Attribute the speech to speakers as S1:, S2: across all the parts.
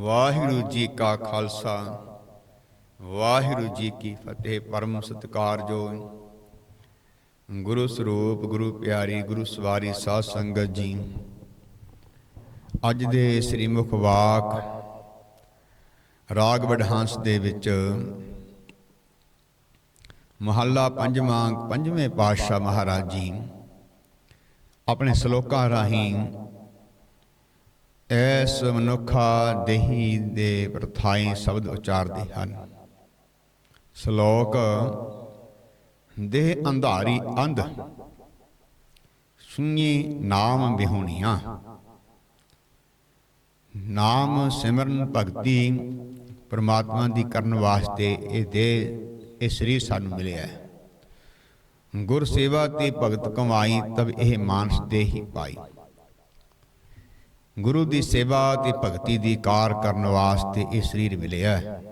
S1: ਵਾਹਿਗੁਰੂ ਜੀ ਕਾ ਖਾਲਸਾ। ਵਾਹਿਗੁਰੂ ਜੀ ਕੀ ਫਤਿਹ, ਪਰਮ ਸਤਿਕਾਰਯੋਗ ਜੋ ਗੁਰੂ ਸਰੂਪ, ਗੁਰੂ ਪਿਆਰੀ, ਗੁਰੂ ਸਵਾਰੀ ਸਾਧ ਸੰਗਤ ਜੀ, ਅੱਜ ਦੇ ਸ੍ਰੀ ਮੁਖ ਵਾਕ ਰਾਗ ਵਡਹੰਸ ਦੇ ਵਿੱਚ ਮਹੱਲਾ ਪੰਜਵਾਂ, ਪੰਜਵੇਂ ਪਾਤਸ਼ਾਹ ਮਹਾਰਾਜ ਜੀ ਆਪਣੇ ਸ਼ਲੋਕਾਂ ਰਾਹੀਂ ਐਸ ਮਨੁੱਖਾ ਦੇਹੀ ਦੇ ਪ੍ਰਥਾਈ ਸ਼ਬਦ ਉਚਾਰਦੇ ਹਨ। ਸ਼ਲੋਕ, ਦੇਹ ਅੰਧਾਰੀ ਅੰਧ ਸੁਣੀ ਨਾਮ ਬਿਹੁਣੀਆਂ ਨਾਮ ਸਿਮਰਨ ਭਗਤੀ ਪ੍ਰਮਾਤਮਾ ਦੀ ਕਰਨ ਵਾਸਤੇ ਇਹ ਦੇਹ ਇਹ ਸਰੀਰ ਸਾਨੂੰ ਮਿਲਿਆ। ਹੈ ਗੁਰ ਸੇਵਾ ਤੇ ਭਗਤ ਕਮਾਈ ਤਬ ਇਹ ਮਾਨਸ ਦੇਹੀ ਪਾਈ। ਗੁਰੂ ਦੀ ਸੇਵਾ ਤੇ ਭਗਤੀ ਦੀ ਕਾਰ ਕਰਨ ਵਾਸਤੇ ਇਹ ਸਰੀਰ ਮਿਲਿਆ। ਹੈ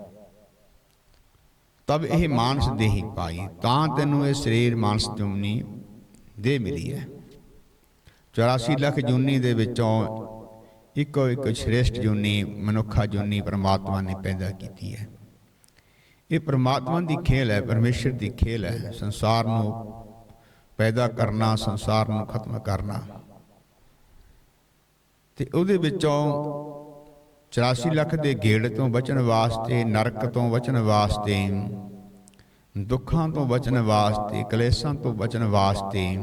S1: ਤਬ ਇਹ ਮਾਨਸ ਦੇਹੀ ਪਾਈ ਤਾਂ ਤੈਨੂੰ ਇਹ ਸਰੀਰ ਮਾਨਸ ਜੁਮਨੀ ਦੇ ਮਿਲੀ ਹੈ। 84 ਲੱਖ ਜੁਨੀ ਦੇ ਵਿੱਚੋਂ ਇੱਕੋ ਇੱਕ ਸ਼੍ਰੇਸ਼ਟ ਜੁਨੀ ਮਨੁੱਖਾ ਜੁਨੀ ਪਰਮਾਤਮਾ ਨੇ ਪੈਦਾ ਕੀਤੀ ਹੈ। ਇਹ ਪਰਮਾਤਮਾ ਦੀ ਖੇਲ ਹੈ, ਪਰਮੇਸ਼ਰ ਦੀ ਖੇਲ ਹੈ। ਸੰਸਾਰ ਨੂੰ ਪੈਦਾ ਕਰਨਾ, ਸੰਸਾਰ ਨੂੰ ਖਤਮ ਕਰਨਾ। ਤੇ ਉਹਦੇ ਵਿੱਚੋਂ 84 ਲੱਖ ਦੇ ਗੇੜ ਤੋਂ ਬਚਣ ਵਾਸਤੇ, ਨਰਕ ਤੋਂ ਬਚਣ ਵਾਸਤੇ, ਦੁੱਖਾਂ ਤੋਂ ਬਚਣ ਵਾਸਤੇ, ਕਲੇਸ਼ਾਂ ਤੋਂ ਬਚਣ ਵਾਸਤੇ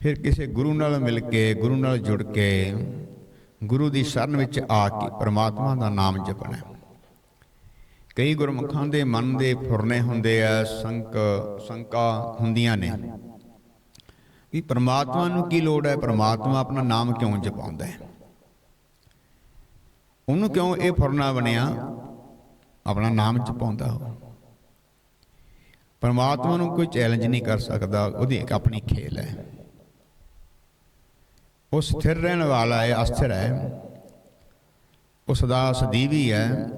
S1: ਫਿਰ ਕਿਸੇ ਗੁਰੂ ਨਾਲ ਮਿਲ ਕੇ, ਗੁਰੂ ਨਾਲ ਜੁੜ ਕੇ, ਗੁਰੂ ਦੀ ਸ਼ਰਨ ਵਿੱਚ ਆ ਕੇ ਪ੍ਰਮਾਤਮਾ ਦਾ ਨਾਮ ਜਪਣਾ। ਕਈ ਗੁਰਮੁਖਾਂ ਦੇ ਮਨ ਦੇ ਫੁਰਨੇ ਹੁੰਦੇ ਆ, ਸੰਕ, ਸੰਕਾ ਹੁੰਦੀਆਂ ਨੇ। ਵੀ ਪਰਮਾਤਮਾ ਨੂੰ ਕੀ ਲੋੜ ਹੈ? ਪਰਮਾਤਮਾ ਆਪਣਾ ਨਾਮ ਕਿਉਂ ਜਪਾਉਂਦਾ ਹੈ? ਉਹਨੂੰ ਕਿਉਂ ਇਹ ਫੁਰਨਾ ਬਣਿਆ? ਆਪਣਾ ਨਾਮ ਜਪਾਉਂਦਾ ਹੋ ਪਰਮਾਤਮਾ ਨੂੰ ਕੋਈ ਚੈਲੰਜ ਨਹੀਂ ਕਰ ਸਕਦਾ। ਉਹਦੀ ਇੱਕ ਆਪਣੀ ਖੇਲ ਹੈ। ਉਹ ਸਥਿਰ ਰਹਿਣ ਵਾਲਾ ਹੈ, ਅਸਥਿਰ ਹੈ। ਉਹ ਸਦਾ ਸਦੀਵੀ ਹੈ।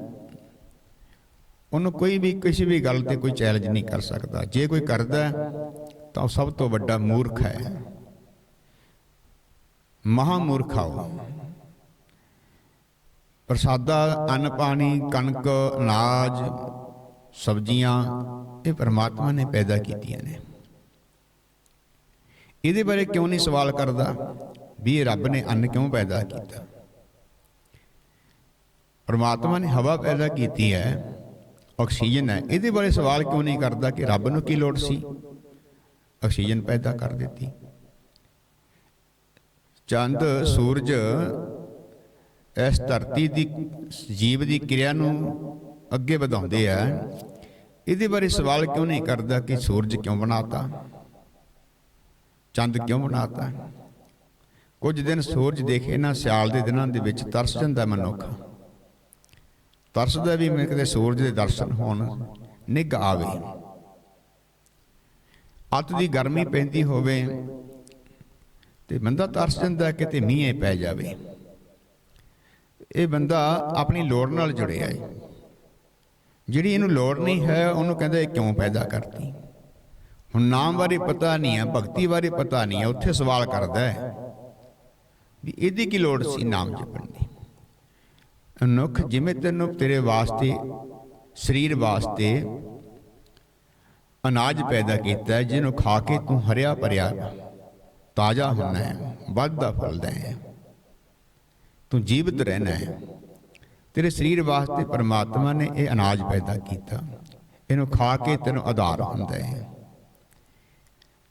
S1: ਉਹਨੂੰ ਕੋਈ ਵੀ, ਕਿਸੇ ਵੀ ਗੱਲ ਤੇ ਕੋਈ ਚੈਲੰਜ ਨਹੀਂ ਕਰ ਸਕਦਾ। ਜੇ ਕੋਈ ਕਰਦਾ ਤਾਂ ਉਹ ਸਭ ਤੋਂ ਵੱਡਾ ਮੂਰਖ ਹੈ। ਮਹਾ ਮੂਰਖ ਆ ਉਹ ਪ੍ਰਸਾਦਾ, ਅੰਨ ਪਾਣੀ, ਕਣਕ, ਅਨਾਜ, ਸਬਜ਼ੀਆਂ, ਇਹ ਪਰਮਾਤਮਾ ਨੇ ਪੈਦਾ ਕੀਤੀਆਂ ਨੇ। ਇਹਦੇ ਬਾਰੇ ਕਿਉਂ ਨਹੀਂ ਸਵਾਲ ਕਰਦਾ? ਵੀ ਇਹ ਰੱਬ ਨੇ ਅੰਨ ਕਿਉਂ ਪੈਦਾ ਕੀਤਾ? ਪਰਮਾਤਮਾ ਨੇ ਹਵਾ ਪੈਦਾ ਕੀਤੀ ਹੈ, ਆਕਸੀਜਨ ਹੈ। ਇਹਦੇ ਬਾਰੇ ਸਵਾਲ ਕਿਉਂ ਨਹੀਂ ਕਰਦਾ ਕਿ ਰੱਬ ਨੂੰ ਕੀ ਲੋੜ ਸੀ? ਆਕਸੀਜਨ ਪੈਦਾ ਕਰ ਦਿੱਤੀ। ਚੰਦ, ਸੂਰਜ ਇਸ ਧਰਤੀ ਦੀ, ਜੀਵ ਦੀ ਕਿਰਿਆ ਨੂੰ ਅੱਗੇ ਵਧਾਉਂਦੇ ਆ। ਇਹਦੇ ਬਾਰੇ ਸਵਾਲ ਕਿਉਂ ਨਹੀਂ ਕਰਦਾ ਕਿ ਸੂਰਜ ਕਿਉਂ ਬਣਾਤਾ? ਚੰਦ ਕਿਉਂ ਬਣਾਤਾ? ਕੁਝ ਦਿਨ ਸੂਰਜ ਦੇਖੇ ਨਾ ਸਿਆਲ ਦੇ ਦਿਨਾਂ ਦੇ ਵਿੱਚ ਤਰਸ ਜਾਂਦਾ ਮਨੁੱਖ। ਤਰਸਦਾ ਵੀ ਮੈਂ ਕਦੇ ਸੂਰਜ ਦੇ ਦਰਸ਼ਨ ਹੋਣ, ਨਿੱਘ ਆਵੇ। ਅੱਤ ਦੀ ਗਰਮੀ ਪੈਂਦੀ ਹੋਵੇ ਤੇ ਬੰਦਾ ਤਰਸ ਜਾਂਦਾ ਕਿਤੇ ਮੀਂਹ ਪੈ ਜਾਵੇ। ਇਹ ਬੰਦਾ ਆਪਣੀ ਲੋੜ ਨਾਲ ਜੁੜਿਆ ਹੈ ਜਿਹੜੀ ਇਹਨੂੰ ਲੋੜ ਨਹੀਂ ਹੈ, ਉਹਨੂੰ ਕਹਿੰਦਾ ਇਹ ਕਿਉਂ ਪੈਦਾ ਕਰਤੀ? ਹੁਣ ਨਾਮ ਬਾਰੇ ਪਤਾ ਨਹੀਂ ਹੈ, ਭਗਤੀ ਬਾਰੇ ਪਤਾ ਨਹੀਂ ਹੈ, ਉੱਥੇ ਸਵਾਲ ਕਰਦਾ ਹੈ ਵੀ ਇਹਦੀ ਕੀ ਲੋੜ ਸੀ ਨਾਮ ਜਪਣ ਦੀ? ਅਨੁਖ ਜਿਵੇਂ ਤੈਨੂੰ ਤੇਰੇ ਵਾਸਤੇ, ਸਰੀਰ ਵਾਸਤੇ ਅਨਾਜ ਪੈਦਾ ਕੀਤਾ ਜਿਹਨੂੰ ਖਾ ਕੇ ਤੂੰ ਹਰਿਆ ਭਰਿਆ ਤਾਜ਼ਾ ਹੋਣਾ ਹੈ, ਵੱਧਦਾ ਫੁੱਲਦਾ ਹੈ। ਤੂੰ ਜੀਵਤ ਰਹਿਣਾ ਹੈ। ਤੇਰੇ ਸਰੀਰ ਵਾਸਤੇ ਪਰਮਾਤਮਾ ਨੇ ਇਹ ਅਨਾਜ ਪੈਦਾ ਕੀਤਾ। ਇਹਨੂੰ ਖਾ ਕੇ ਤੈਨੂੰ ਆਧਾਰ ਹੁੰਦਾ ਹੈ।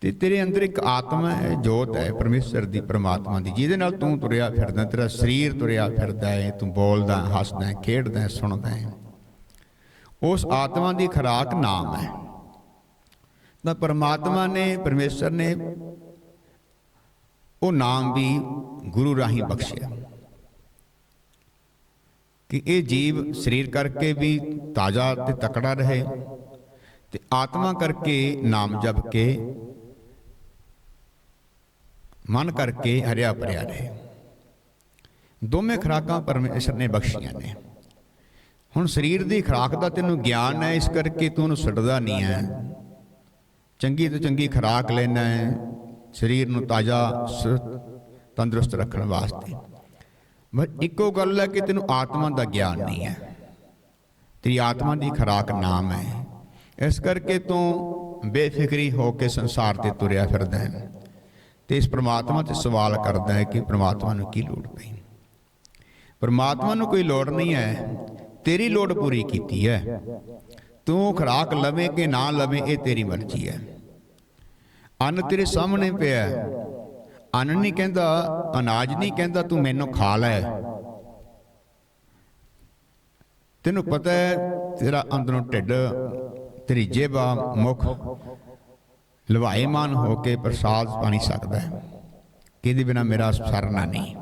S1: ਤੇ ਤੇਰੇ ਅੰਦਰ ਇੱਕ ਆਤਮਾ ਹੈ, ਜੋਤ ਹੈ, ਪਰਮੇਸ਼ਰ ਦੀ, ਪਰਮਾਤਮਾ ਦੀ, ਜਿਹਦੇ ਨਾਲ ਤੂੰ ਤੁਰਿਆ ਫਿਰਦਾ ਤੇਰਾ ਸਰੀਰ ਤੁਰਿਆ ਫਿਰਦਾ ਹੈ, ਤੂੰ ਬੋਲਦਾ ਹੱਸਦਾ ਖੇਡਦਾ ਸੁਣਦਾ ਹੈ। ਉਸ ਆਤਮਾ ਦੀ ਖਰਾਕ ਨਾਮ ਹੈ। ਤਾਂ ਪਰਮਾਤਮਾ ਨੇ, ਪਰਮੇਸ਼ਰ ਨੇ ਉਹ ਨਾਮ ਵੀ ਗੁਰੂ ਰਾਹੀਂ ਬਖਸ਼ਿਆ। ਕਿ ਇਹ ਜੀਵ ਸਰੀਰ ਕਰਕੇ ਵੀ ਤਾਜ਼ਾ ਤੇ ਤਕੜਾ ਰਹੇ ਤੇ ਆਤਮਾ ਕਰਕੇ ਨਾਮ ਜਪ ਕੇ ਮਨ ਕਰਕੇ ਹਰਿਆ ਭਰਿਆ ਰਹੇ। ਦੋਵੇਂ ਖਰਾਕਾਂ ਪਰਮੇਸ਼ਰ ਨੇ ਬਖਸ਼ੀਆਂ ਨੇ। ਹੁਣ ਸਰੀਰ ਦੀ ਖਰਾਕ ਦਾ ਤੈਨੂੰ ਗਿਆਨ ਹੈ, ਇਸ ਕਰਕੇ ਤੂੰ ਉਹਨੂੰ ਛੱਡਦਾ ਨਹੀਂ ਹੈ। ਚੰਗੀ ਤੋਂ ਚੰਗੀ ਖੁਰਾਕ ਲੈਣਾ ਹੈ, ਸਰੀਰ ਨੂੰ ਤਾਜ਼ਾ ਤੰਦਰੁਸਤ ਰੱਖਣ ਵਾਸਤੇ। ਬਸ ਇੱਕੋ ਗੱਲ ਹੈ ਕਿ ਤੈਨੂੰ ਆਤਮਾ ਦਾ ਗਿਆਨ ਨਹੀਂ ਹੈ। ਤੇਰੀ ਆਤਮਾ ਦੀ ਖੁਰਾਕ ਨਾਮ ਹੈ। ਇਸ ਕਰਕੇ ਤੂੰ ਬੇਫਿਕਰੀ ਹੋ ਕੇ ਸੰਸਾਰ ਤੇ ਤੁਰਿਆ ਫਿਰਦਾ ਹੈ ਤੇ ਇਸ ਪ੍ਰਮਾਤਮਾ ਤੇ ਸਵਾਲ ਕਰਦਾ ਹੈ ਕਿ ਪ੍ਰਮਾਤਮਾ ਨੂੰ ਕੀ ਲੋੜ ਪਈ? ਪ੍ਰਮਾਤਮਾ ਨੂੰ ਕੋਈ ਲੋੜ ਨਹੀਂ ਹੈ। ਤੇਰੀ ਲੋੜ ਪੂਰੀ ਕੀਤੀ ਹੈ। ਤੂੰ ਖਰਾਕ ਲਵੇਂ ਕਿ ਨਾ ਲਵੇਂ, ਇਹ ਤੇਰੀ ਮਰਜ਼ੀ ਹੈ। ਅੰਨ ਤੇਰੇ ਸਾਹਮਣੇ ਪਿਆ ਹੈ। ਅੰਨ ਨਹੀਂ ਕਹਿੰਦਾ, ਅਨਾਜ ਨਹੀਂ ਕਹਿੰਦਾ, ਤੂੰ ਮੈਨੂੰ ਖਾ ਲੈ। ਤੈਨੂੰ ਪਤਾ ਹੈ, ਤੇਰਾ ਅੰਦਰੋਂ ਢਿੱਡ, ਤੇਰੀ ਜੇਬਾ ਮੁਖ ਲਵਾਏਮਾਨ ਹੋ ਕੇ ਪ੍ਰਸਾਦ ਪਾਣੀ ਸਕਦਾ। ਹੈ ਕਿਹਦੇ ਬਿਨਾ ਮੇਰਾ ਸਰਨਾ ਨਹੀਂ।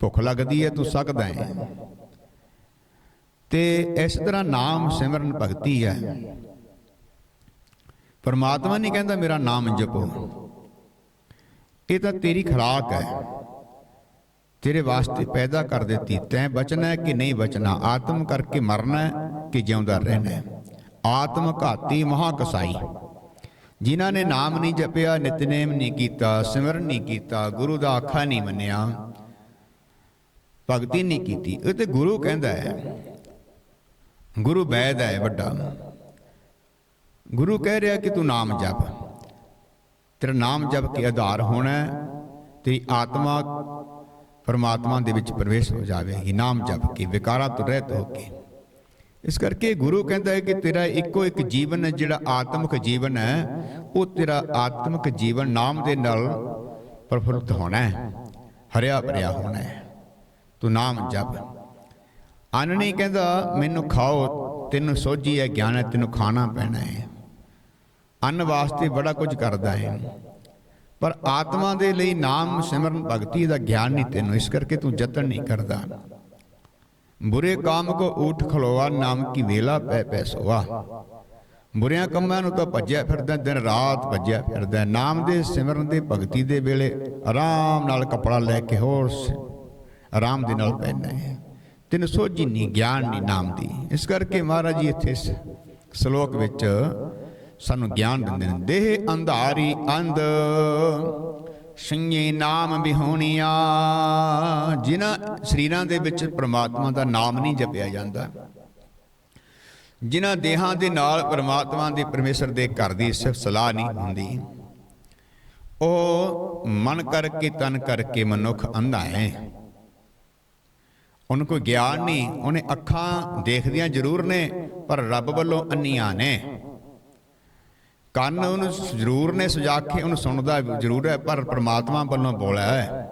S1: ਭੁੱਖ ਲੱਗਦੀ ਹੈ, ਤੂੰ ਸਕਦਾ ਹੈ। ਤੇ ਇਸ ਤਰ੍ਹਾਂ ਨਾਮ ਸਿਮਰਨ ਭਗਤੀ ਹੈ। ਪਰਮਾਤਮਾ ਨਹੀਂ ਕਹਿੰਦਾ ਮੇਰਾ ਨਾਮ ਜਪੋ। ਇਹ ਤਾਂ ਤੇਰੀ ਖੁਰਾਕ ਹੈ। ਤੇਰੇ ਵਾਸਤੇ ਪੈਦਾ ਕਰ ਦਿੱਤੀ। ਤੈਂ ਬਚਣਾ ਹੈ ਕਿ ਨਹੀਂ ਬਚਣਾ? ਆਤਮ ਕਰਕੇ ਮਰਨਾ ਹੈ ਕਿ ਜਿਉਂਦਾ ਰਹਿਣਾ ਹੈ? ਆਤਮ ਘਾਤੀ ਮਹਾ ਕਸਾਈ ਜਿਨ੍ਹਾਂ ਨੇ ਨਾਮ ਨਹੀਂ ਜਪਿਆ, ਨਿਤਨੇਮ ਨਹੀਂ ਕੀਤਾ, ਸਿਮਰਨ ਨਹੀਂ ਕੀਤਾ, ਗੁਰੂ ਦਾ ਆਖਾ ਨਹੀਂ ਮੰਨਿਆ, ਭਗਤੀ ਨਹੀਂ ਕੀਤੀ। ਇਹ ਤੇ ਗੁਰੂ ਕਹਿੰਦਾ ਹੈ। ਗੁਰੂ ਵੈਦ ਹੈ ਵੱਡਾ। ਗੁਰੂ ਕਹਿ ਰਿਹਾ ਕਿ ਤੂੰ ਨਾਮ ਜਪ। ਤੇਰਾ ਨਾਮ ਜਪ ਕੇ ਆਧਾਰ ਹੋਣਾ ਤੇਰੀ ਆਤਮਾ ਪਰਮਾਤਮਾ ਦੇ ਵਿੱਚ ਪ੍ਰਵੇਸ਼ ਹੋ ਜਾਵੇਗੀ। ਨਾਮ ਜਪ ਕੇ, ਵਿਕਾਰਾਂ ਤੋਂ ਰਹਿਤ ਹੋ ਕੇ। ਇਸ ਕਰਕੇ ਗੁਰੂ ਕਹਿੰਦਾ ਹੈ ਕਿ ਤੇਰਾ ਇੱਕੋ ਇੱਕ ਜੀਵਨ ਹੈ, ਜਿਹੜਾ ਆਤਮਿਕ ਜੀਵਨ ਹੈ, ਉਹ ਤੇਰਾ ਆਤਮਿਕ ਜੀਵਨ ਨਾਮ ਦੇ ਨਾਲ ਪ੍ਰਫੁੱਲਤ ਹੋਣਾ ਹੈ, ਹਰਿਆ ਭਰਿਆ ਹੋਣਾ ਹੈ। ਤੂੰ ਨਾਮ ਜਪ। ਅੰਨ ਨਹੀਂ ਕਹਿੰਦਾ, ਮੈਨੂੰ ਖਾਓ, ਤੈਨੂੰ ਸੋਝੀ ਹੈ ਗਿਆਨ ਹੈ ਤੈਨੂੰ ਖਾਣਾ ਪੈਣਾ ਹੈ। ਅੰਨ ਵਾਸਤੇ ਬੜਾ ਕੁਝ ਕਰਦਾ ਹੈ। ਪਰ ਆਤਮਾ ਦੇ ਲਈ ਨਾਮ ਸਿਮਰਨ ਭਗਤੀ ਦਾ ਗਿਆਨ ਨਹੀਂ ਤੈਨੂੰ, ਇਸ ਕਰਕੇ ਤੂੰ ਯਤਨ ਨਹੀਂ ਕਰਦਾ। ਬੁਰੇ ਕਾਮ ਕੋ ਊਠ ਖਲੋਆ, ਨਾਮ ਕੀ ਵੇਲਾ ਪੈ ਪੈ ਸੋਵਾ ਬੁਰਿਆਂ ਕੰਮਾਂ ਨੂੰ ਤਾਂ ਭੱਜਿਆ ਫਿਰਦਾ, ਦਿਨ ਰਾਤ ਭੱਜਿਆ ਫਿਰਦਾ। ਨਾਮ ਦੇ ਸਿਮਰਨ ਦੇ ਭਗਤੀ ਦੇ ਵੇਲੇ ਆਰਾਮ ਨਾਲ ਕਪੜਾ ਲੈ ਕੇ ਹੋਰ ਆਰਾਮ ਦੇ ਨਾਲ ਪੈਣਾ ਹੈ। ਤਿੰਨ ਸੋਝੀ ਨਹੀਂ ਗਿਆਨ ਨਹੀਂ ਨਾਮ ਦੀ। ਇਸ ਕਰਕੇ ਮਹਾਰਾਜ ਜੀ ਇੱਥੇ ਸ਼ਲੋਕ ਵਿੱਚ ਸਾਨੂੰ ਗਿਆਨ ਦਿੰਦੇ ਨੇ। ਦੇਹ ਅੰਧਾਰੀ ਅੰਧ ਸੰਗੇ ਨਾਮ ਬਿਹੋਣੀਆਂ ਜਿਨ੍ਹਾਂ ਸਰੀਰਾਂ ਦੇ ਵਿੱਚ ਪ੍ਰਮਾਤਮਾ ਦਾ ਨਾਮ ਨਹੀਂ ਜਪਿਆ ਜਾਂਦਾ। ਜਿਨ੍ਹਾਂ ਦੇਹਾਂ ਦੇ ਨਾਲ ਪ੍ਰਮਾਤਮਾ ਦੇ ਪਰਮੇਸ਼ਰ ਦੇ ਘਰ ਦੀ ਸਿਫਤ ਸਲਾਹ ਨਹੀਂ ਹੁੰਦੀ। ਉਹ ਮਨ ਕਰਕੇ ਤਨ ਕਰਕੇ ਮਨੁੱਖ ਅੰਧਾ ਹੈ। ਉਹਨੂੰ ਕੋਈ ਗਿਆਨ ਨਹੀਂ, ਉਹਨੇ ਅੱਖਾਂ ਦੇਖਦੀਆਂ ਜ਼ਰੂਰ ਨੇ, ਪਰ ਰੱਬ ਵੱਲੋਂ ਅੰਨੀਆਂ ਨੇ। ਕੰਨ ਉਹਨੂੰ ਜ਼ਰੂਰ ਨੇ ਸੁਜਾ ਕੇ ਉਹਨੂੰ ਸੁਣਦਾ ਜ਼ਰੂਰ ਹੈ, ਪਰ ਪ੍ਰਮਾਤਮਾ ਵੱਲੋਂ ਬੋਲਿਆ ਹੈ।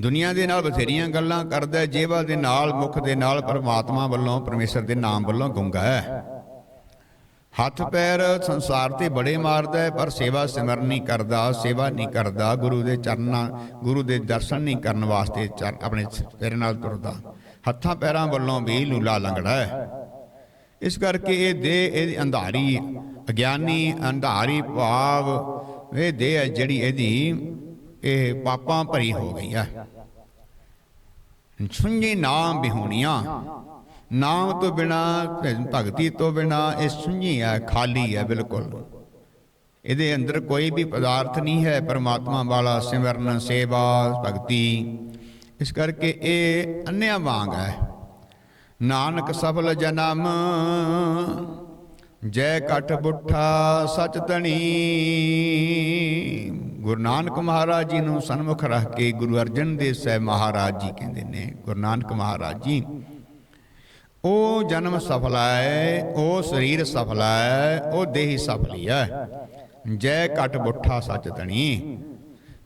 S1: ਦੁਨੀਆ ਦੇ ਨਾਲ ਬਥੇਰੀਆਂ ਗੱਲਾਂ ਕਰਦਾ ਜੇਵਾ ਦੇ ਨਾਲ, ਮੁਖ ਦੇ ਨਾਲ, ਪ੍ਰਮਾਤਮਾ ਵੱਲੋਂ, ਪਰਮੇਸ਼ਰ ਦੇ ਨਾਮ ਵੱਲੋਂ ਗੁੰਗਾ ਹੈ। ਹੱਥ ਪੈਰ ਸੰਸਾਰ ਤੇ ਬੜੇ ਮਾਰਦਾ ਹੈ, ਪਰ ਸੇਵਾ ਸਿਮਰਨ ਨਹੀਂ ਕਰਦਾ, ਸੇਵਾ ਨਹੀਂ ਕਰਦਾ, ਗੁਰੂ ਦੇ ਚਰਨਾਂ, ਗੁਰੂ ਦੇ ਦਰਸ਼ਨ ਨਹੀਂ ਕਰਨ ਵਾਸਤੇ ਚਰ- ਆਪਣੇ ਸਿਰ ਨਾਲ ਤੁਰਦਾ। ਹੱਥਾਂ ਪੈਰਾਂ ਵੱਲੋਂ ਵੀ ਲੂਲਾ ਲੰਗੜਾ ਹੈ। ਇਸ ਕਰਕੇ ਇਹ ਦੇਹ ਇਹਦੀ ਅੰਧਾਰੀ, ਅਗਿਆਨੀ, ਅੰਧਾਰੀ ਭਾਵ, ਇਹ ਦੇਹ ਹੈ ਜਿਹੜੀ ਇਹਦੀ ਇਹ ਪਾਪਾਂ ਭਰੀ ਹੋ ਗਈ ਹੈ। ਸੁਣਜੀ ਨਾਮ ਬਿਹੋਣੀਆਂ ਨਾਮ ਤੋਂ ਬਿਨਾ, ਭਗਤੀ ਤੋਂ ਬਿਨਾ ਇਹ ਸੁੰਝੀ ਹੈ, ਖਾਲੀ ਹੈ, ਬਿਲਕੁਲ। ਇਹਦੇ ਅੰਦਰ ਕੋਈ ਵੀ ਪਦਾਰਥ ਨਹੀਂ ਹੈ, ਪਰਮਾਤਮਾ ਵਾਲਾ, ਸਿਮਰਨ, ਸੇਵਾ, ਭਗਤੀ। ਇਸ ਕਰਕੇ ਇਹ ਅੰਨਿਆਂ ਵਾਂਗ ਹੈ। ਨਾਨਕ ਸਫਲ ਜਨਮ, ਜੈ ਕਟ ਬੁੱਠਾ ਸਚ ਤਣੀ ਗੁਰੂ ਨਾਨਕ ਮਹਾਰਾਜ ਜੀ ਨੂੰ ਸਨਮੁਖ ਰੱਖ ਕੇ ਗੁਰੂ ਅਰਜਨ ਦੇਵ ਸਾਹਿਬ ਮਹਾਰਾਜ ਜੀ ਕਹਿੰਦੇ ਨੇ, ਗੁਰੂ ਨਾਨਕ ਮਹਾਰਾਜ ਜੀ ਉਹ ਜਨਮ ਸਫਲ ਹੈ ਉਹ ਸਰੀਰ ਸਫਲ ਹੈ ਉਹ ਦੇਹੀ ਸਫਲੀ ਹੈ ਜੈ ਕਟ ਬੁੱਠਾ ਸੱਚ ਤਣੀ।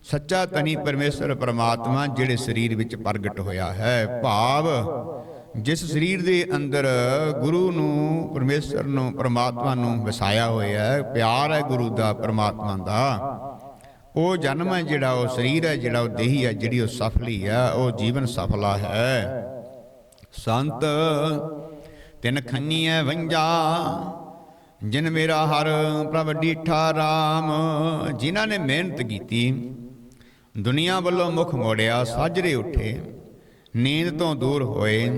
S1: ਸੱਚਾ ਤਨੀ ਪਰਮੇਸ਼ਰ ਪ੍ਰਮਾਤਮਾ ਜਿਹੜੇ ਸਰੀਰ ਵਿੱਚ ਪ੍ਰਗਟ ਹੋਇਆ ਹੈ। ਭਾਵ ਜਿਸ ਸਰੀਰ ਦੇ ਅੰਦਰ ਗੁਰੂ ਨੂੰ, ਪਰਮੇਸ਼ਰ ਨੂੰ, ਪ੍ਰਮਾਤਮਾ ਨੂੰ ਵਸਾਇਆ ਹੋਇਆ ਹੈ, ਪਿਆਰ ਹੈ ਗੁਰੂ ਦਾ, ਪ੍ਰਮਾਤਮਾ ਦਾ, ਉਹ ਜਨਮ ਹੈ ਜਿਹੜਾ ਉਹ ਸਰੀਰ ਹੈ, ਜਿਹੜਾ ਉਹ ਦੇਹੀ ਹੈ, ਜਿਹੜੀ ਉਹ ਸਫਲੀ ਹੈ, ਉਹ ਜੀਵਨ ਸਫਲਾ ਹੈ। ਸੰਤ, ਤਿਨ ਖੰਨੀਐ ਵੰਜਾ, ਜਿਨ ਮੇਰਾ ਹਰ ਪ੍ਰਭ ਡੀਠਾ RAM ਜਿਨ੍ਹਾਂ ਨੇ ਮਿਹਨਤ ਕੀਤੀ, ਦੁਨੀਆ ਵੱਲੋਂ ਮੁਖ ਮੋੜਿਆ ਸਾਜਰੇ ਉੱਠੇ, ਨੀਂਦ ਤੋਂ ਦੂਰ ਹੋਏ,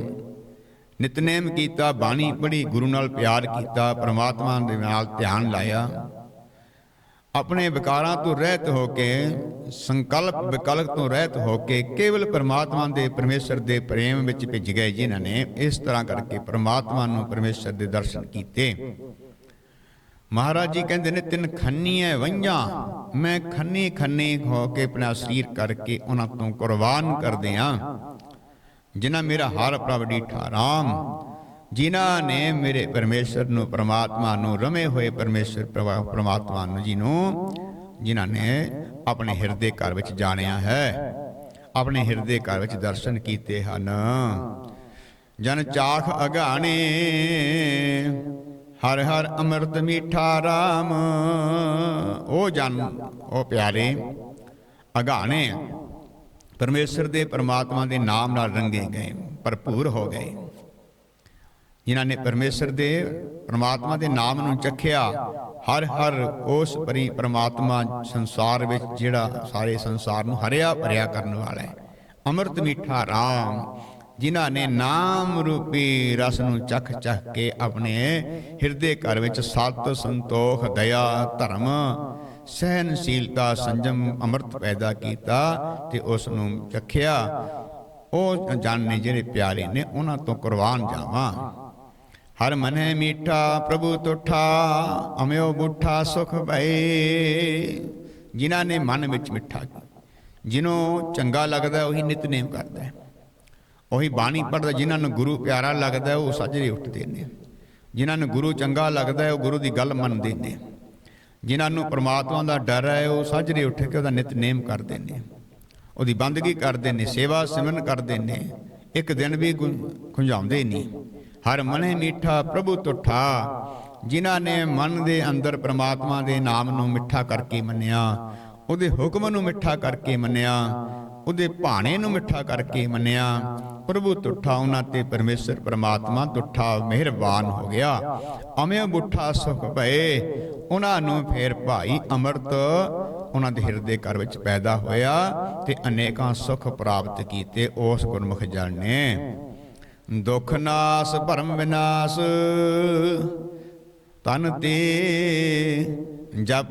S1: ਨਿਤਨੇਮ ਕੀਤਾ, ਬਾਣੀ ਪੜ੍ਹੀ, ਗੁਰੂ ਨਾਲ ਪਿਆਰ ਕੀਤਾ, ਪ੍ਰਮਾਤਮਾ ਦੇ ਨਾਲ ਧਿਆਨ ਲਾਇਆ ਆਪਣੇ ਵਿਕਾਰਾਂ ਤੋਂ ਰਹਿਤ ਹੋ ਕੇ, ਸੰਕਲਪ ਵਿਕਲਪ ਤੋਂ ਰਹਿਤ ਹੋ ਕੇ ਕੇਵਲ ਪਰਮਾਤਮਾ ਦੇ ਪਰਮੇਸ਼ਰ ਦੇ ਪ੍ਰੇਮ ਵਿੱਚ ਭਿੱਜ ਗਏ ਜਿਨ੍ਹਾਂ ਨੇ ਇਸ ਤਰ੍ਹਾਂ ਕਰਕੇ ਪਰਮਾਤਮਾ ਨੂੰ ਪਰਮੇਸ਼ਰ ਦੇ ਦਰਸ਼ਨ ਕੀਤੇ। ਮਹਾਰਾਜ ਜੀ ਕਹਿੰਦੇ ਨੇ, ਤਿੰਨ ਖੰਨੀਆਂ ਵਈਆਂ। ਮੈਂ ਖੰਨੀ ਖੰਨੀ ਹੋ ਕੇ ਆਪਣਾ ਸਰੀਰ ਕਰਕੇ ਉਹਨਾਂ ਤੋਂ ਕੁਰਬਾਨ ਕਰਦੇ ਕਰਦਿਆਂ ਜਿਨ੍ਹਾਂ ਮੇਰਾ ਹਰ ਪ੍ਰਭ ਡੀਠਾ ਰਾਮ ਜਿਨ੍ਹਾਂ ਨੇ ਮੇਰੇ ਪਰਮੇਸ਼ਰ ਨੂੰ, ਪ੍ਰਮਾਤਮਾ ਨੂੰ, ਰਮੇ ਹੋਏ ਪਰਮੇਸ਼ਰ ਪ੍ਰਭਾ- ਪ੍ਰਮਾਤਮਾ ਨੂੰ, ਜੀ ਨੂੰ, ਜਿਨ੍ਹਾਂ ਨੇ ਆਪਣੇ ਹਿਰਦੇ ਘਰ ਵਿੱਚ ਜਾਣਿਆ ਹੈ, ਆਪਣੇ ਹਿਰਦੇ ਘਰ ਵਿੱਚ ਦਰਸ਼ਨ ਕੀਤੇ ਹਨ। ਜਨ ਚਾਖ ਅਗਾਣੇ, ਹਰ ਹਰ ਅੰਮ੍ਰਿਤ ਮੀਠਾ ਰਾਮ। ਉਹ ਜਨ ਉਹ ਪਿਆਰੇ ਅਗਾਣੇ, ਪਰਮੇਸ਼ਰ ਦੇ ਪਰਮਾਤਮਾ ਦੇ ਨਾਮ ਨਾਲ ਰੰਗੇ ਗਏ, ਭਰਪੂਰ ਹੋ ਗਏ। ਜਿਨ੍ਹਾਂ ਨੇ ਪਰਮੇਸ਼ਰ ਦੇ ਪਰਮਾਤਮਾ ਦੇ ਨਾਮ ਨੂੰ ਚੱਖਿਆ ਹਰ ਹਰ ਉਸ ਪਰੀ ਪਰਮਾਤਮਾ ਸੰਸਾਰ ਵਿੱਚ ਜਿਹੜਾ ਸਾਰੇ ਸੰਸਾਰ ਨੂੰ ਹਰਿਆ ਭਰਿਆ ਕਰਨ ਵਾਲਾ ਹੈ। ਅੰਮ੍ਰਿਤ ਮਿੱਠਾ ਰਾਮ ਜਿਨ੍ਹਾਂ ਨੇ ਨਾਮ ਰੂਪੀ ਰਸ ਨੂੰ ਚੱਖ ਚੱਖ ਕੇ ਆਪਣੇ ਹਿਰਦੇ ਘਰ ਵਿੱਚ ਸਤ ਸੰਤੋਖ ਦਇਆ ਧਰਮ। ਸਹਿਨਸ਼ੀਲਤਾ ਸੰਜਮ ਅੰਮ੍ਰਿਤ ਪੈਦਾ ਕੀਤਾ ਤੇ ਉਸ ਨੂੰ ਚੱਖਿਆ ਉਹ ਜਾਣਨੇ ਜਿਹੜੇ ਪਿਆਰੇ ਨੇ ਉਹਨਾਂ ਤੋਂ ਕੁਰਬਾਨ ਜਾਵਾਂ। ਹਰ ਮਨੈ ਮੀਠਾ ਪ੍ਰਭੂ ਤੁਠਾ ਅਮਿਓ ਬੁੱਠਾ ਸੁਖ ਭਏ। ਜਿਨ੍ਹਾਂ ਨੇ ਮਨ ਵਿੱਚ ਮਿੱਠਾ ਜਿਨੋਂ ਚੰਗਾ ਲੱਗਦਾ ਉਹੀ ਨਿਤਨੇਮ ਕਰਦਾ ਉਹੀ ਬਾਣੀ ਪੜਦਾ ਜਿਨ੍ਹਾਂ ਨੂੰ ਗੁਰੂ ਪਿਆਰਾ ਲੱਗਦਾ ਹੈ, ਉਹ ਸੱਜਰੇ ਉੱਠਦੇ ਨੇ। ਜਿਨ੍ਹਾਂ ਨੂੰ ਗੁਰੂ ਚੰਗਾ ਲੱਗਦਾ ਉਹ ਗੁਰੂ ਦੀ ਗੱਲ ਮੰਨਦੇ ਨੇ। ਜਿਨ੍ਹਾਂ ਨੂੰ ਪ੍ਰਮਾਤਮਾ ਦਾ ਡਰ ਹੈ ਉਹ ਸੱਜਰੇ ਉੱਠ ਕੇ ਉਹਦਾ ਨਿਤਨੇਮ ਕਰਦੇ ਨੇ। ਉਹਦੀ ਬੰਦਗੀ ਕਰਦੇ ਨੇ ਸੇਵਾ ਸਿਮਰਨ ਕਰਦੇ ਨੇ। ਇੱਕ ਦਿਨ ਵੀ ਗੁ- ਖੁੰਝਾਉਂਦੇ ਨਹੀਂ। ਹਰ ਮਨੇ ਮੀਠਾ ਪ੍ਰਭੂ ਤੁਠਾ। ਜਿਨ੍ਹਾਂ ਨੇ ਮਨ ਦੇ ਅੰਦਰ ਪ੍ਰਮਾਤਮਾ ਦੇ ਨਾਮ ਨੂੰ ਮਿੱਠਾ ਕਰਕੇ ਮੰਨਿਆ, ਉਹਦੇ ਹੁਕਮ ਨੂੰ ਮਿੱਠਾ ਕਰਕੇ ਮੰਨਿਆ, ਉਹਦੇ ਭਾਣੇ ਨੂੰ ਮਿੱਠਾ ਕਰਕੇ ਮੰਨਿਆ, ਪ੍ਰਭੂ ਤੁਠਾ ਉਹਨਾਂ ਤੇ ਪਰਮੇਸ਼ਰ ਪ੍ਰਮਾਤਮਾ ਤੁਠਾ ਮਿਹਰਬਾਨ ਹੋ ਗਿਆ। ਅਮੇ ਬੁੱਠਾ ਸੁਖ ਭਏ, ਉਹਨਾਂ ਨੂੰ ਫੇਰ ਭਾਈ ਅੰਮ੍ਰਿਤ, ਉਹਨਾਂ ਦੇ ਹਿਰਦੇ ਘਰ ਵਿੱਚ ਪੈਦਾ ਹੋਇਆ ਤੇ ਅਨੇਕਾਂ ਸੁਖ ਪ੍ਰਾਪਤ ਕੀਤੇ ਉਸ ਗੁਰਮੁਖ ਜਨ ਨੇ। ਦੁਖ ਨਾਸ, ਭਰਮ ਵਿਨਾਸ਼। ਤਨ ਤੇ ਜਪ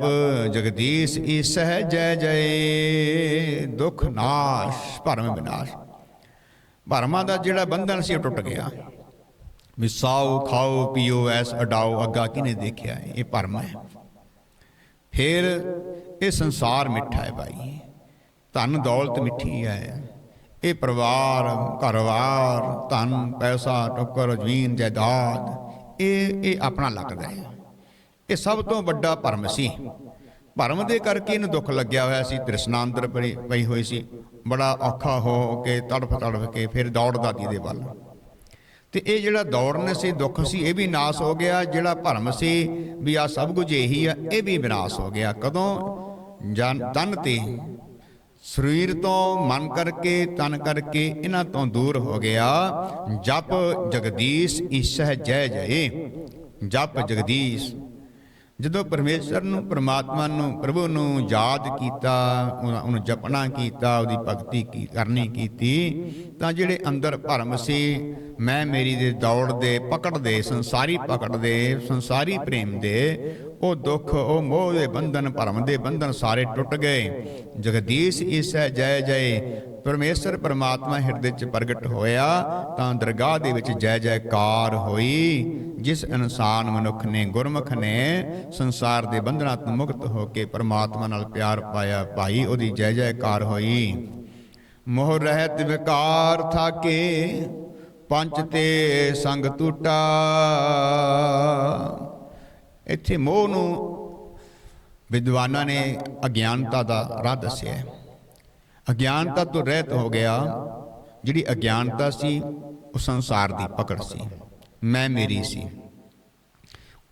S1: ਜਗਦੀਸ਼ ਈਸਹਿ ਜੈ ਜੈ। ਦੁਖ ਨਾਸ਼, ਭਰਮ ਵਿਨਾਸ਼। ਭਰਮਾਂ ਦਾ ਜਿਹੜਾ ਬੰਧਨ ਸੀ ਉਹ ਟੁੱਟ ਗਿਆ। ਵੀ ਖਾਓ ਪੀਓ, ਐਸ ਅਡਾਓ, ਅੱਗਾ ਕਿਨੇ ਦੇਖਿਆ? ਇਹ ਭਰਮ ਹੈ। ਫਿਰ ਇਹ ਸੰਸਾਰ ਮਿੱਠਾ ਹੈ ਭਾਈ। ਧਨ ਦੌਲਤ ਮਿੱਠੀ ਹੈ। ਇਹ ਪਰਿਵਾਰ, ਘਰਵਾਰ, ਧਨ, ਪੈਸਾ, ਟੁੱਕਰ, ਜ਼ਮੀਨ, ਜਾਇਦਾਦ, ਇਹ ਇਹ ਆਪਣਾ ਲੱਗਦਾ ਹੈ। ਇਹ ਸਭ ਤੋਂ ਵੱਡਾ ਭਰਮ ਸੀ। ਭਰਮ ਦੇ ਕਰਕੇ ਇਹਨੂੰ ਦੁੱਖ ਲੱਗਿਆ ਹੋਇਆ ਸੀ ਤ੍ਰਿਸ਼ਨਾ ਅੰਦਰ ਪਈ ਪਈ ਹੋਈ ਸੀ। ਬੜਾ ਔਖਾ ਹੋ ਕੇ ਤੜਫ ਤੜਫ ਕੇ ਫਿਰ ਦੌੜਦਾ ਦੀ ਦੇ ਵੱਲ। ਤੇ ਇਹ ਜਿਹੜਾ ਦੌੜਨ ਸੀ, ਦੁੱਖ ਸੀ, ਇਹ ਵੀ ਨਾਸ ਹੋ ਗਿਆ। ਜਿਹੜਾ ਭਰਮ ਸੀ ਵੀ ਆ ਸਭ ਕੁਝ ਇਹੀ ਆ, ਇਹ ਵੀ ਵਿਨਾਸ਼ ਹੋ ਗਿਆ। ਕਦੋਂ ਜਨ ਤਨ ਤੇ ਸਰੀਰ ਤੋਂ ਮਨ ਕਰਕੇ, ਤਨ ਕਰਕੇ ਇਹਨਾਂ ਤੋਂ ਦੂਰ ਹੋ ਗਿਆ। ਜਪ ਜਗਦੀਸ਼ ਈਸ਼ਹਿ ਜੈ ਜੈ। ਜਪ ਜਗਦੀਸ਼। ਜਦੋਂ ਪਰਮੇਸ਼ਰ ਨੂੰ, ਪ੍ਰਮਾਤਮਾ ਨੂੰ, ਪ੍ਰਭੂ ਨੂੰ ਯਾਦ ਕੀਤਾ ਉਹਨੂੰ ਜਪਣਾ ਕੀਤਾ, ਉਹਦੀ ਭਗਤੀ ਕੀ, ਕਰਨੀ ਕੀਤੀ, ਤਾਂ ਜਿਹੜੇ ਅੰਦਰ ਭਰਮ ਸੀ, ਮੈਂ ਮੇਰੀ ਦੇ ਦੌੜ ਦੇ, ਪਕੜ ਦੇ, ਸੰਸਾਰੀ ਪਕੜ ਦੇ, ਸੰਸਾਰੀ ਪ੍ਰੇਮ ਦੇ ਉਹ ਦੁੱਖ, ਉਹ ਮੋਹ ਦੇ ਬੰਧਨ, ਭਰਮ ਦੇ ਬੰਧਨ ਸਾਰੇ ਟੁੱਟ ਗਏ। ਜਗਦੀਸ਼ ਈਸੈ ਜੈ ਜੈ। ਪਰਮੇਸ਼ਰ ਪਰਮਾਤਮਾ ਹਿਰਦੇ 'ਚ ਪ੍ਰਗਟ ਹੋਇਆ, ਤਾਂ ਦਰਗਾਹ ਦੇ ਵਿੱਚ ਜੈ ਜੈਕਾਰ ਹੋਈ। ਜਿਸ ਇਨਸਾਨ ਮਨੁੱਖ ਨੇ ਗੁਰਮੁਖ ਨੇ, ਸੰਸਾਰ ਦੇ ਬੰਧਨਾਂ ਤੋਂ ਮੁਕਤ ਹੋ ਕੇ ਪਰਮਾਤਮਾ ਨਾਲ ਪਿਆਰ ਪਾਇਆ, ਭਾਈ ਉਹਦੀ ਜੈ ਜੈਕਾਰ ਹੋਈ। ਮੋਹ ਰਹਿਤ ਵਿਕਾਰ ਥਾਕੇ, ਪੰਜ ਤੇ ਸੰਗ ਟੂਟਾ। ਇੱਥੇ ਮੋਹ ਨੂੰ ਵਿਦਵਾਨਾਂ ਨੇ ਅਗਿਆਨਤਾ ਦਾ ਰਾਹ ਦੱਸਿਆ ਹੈ। ਅਗਿਆਨਤਾ ਤੋਂ ਰਹਿਤ ਹੋ ਗਿਆ, ਜਿਹੜੀ ਅਗਿਆਨਤਾ ਸੀ, ਉਹ ਸੰਸਾਰ ਦੀ ਪਕੜ ਸੀ। ਮੈਂ ਮੇਰੀ ਸੀ।